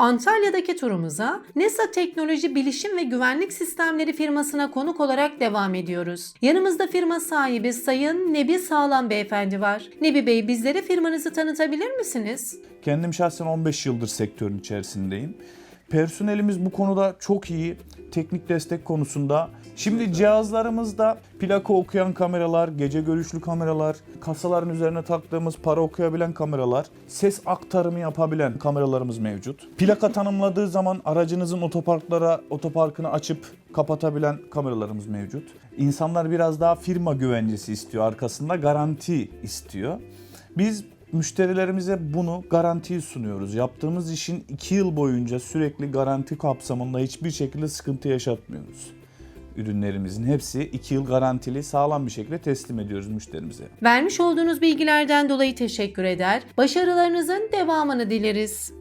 Antalya'daki turumuza NESA Teknoloji Bilişim ve Güvenlik Sistemleri firmasına konuk olarak devam ediyoruz. Yanımızda firma sahibi Sayın Nebi Sağlam Beyefendi var. Nebi Bey bizlere firmanızı tanıtabilir misiniz? Kendim şahsen 15 yıldır sektörün içerisindeyim. Personelimiz bu konuda çok iyi. Teknik destek konusunda. Şimdi cihazlarımızda plaka okuyan kameralar, gece görüşlü kameralar, kasaların üzerine taktığımız para okuyabilen kameralar, ses aktarımı yapabilen kameralarımız mevcut. Plaka tanımladığı zaman aracınızın otoparklara, otoparkını açıp kapatabilen kameralarımız mevcut. İnsanlar biraz daha firma güvencesi istiyor, arkasında garanti istiyor. Biz müşterilerimize bunu garantiyi sunuyoruz. Yaptığımız işin 2 yıl boyunca sürekli garanti kapsamında hiçbir şekilde sıkıntı yaşatmıyoruz. Ürünlerimizin hepsi 2 yıl garantili sağlam bir şekilde teslim ediyoruz müşterimize. Vermiş olduğunuz bilgilerden dolayı teşekkür eder. Başarılarınızın devamını dileriz.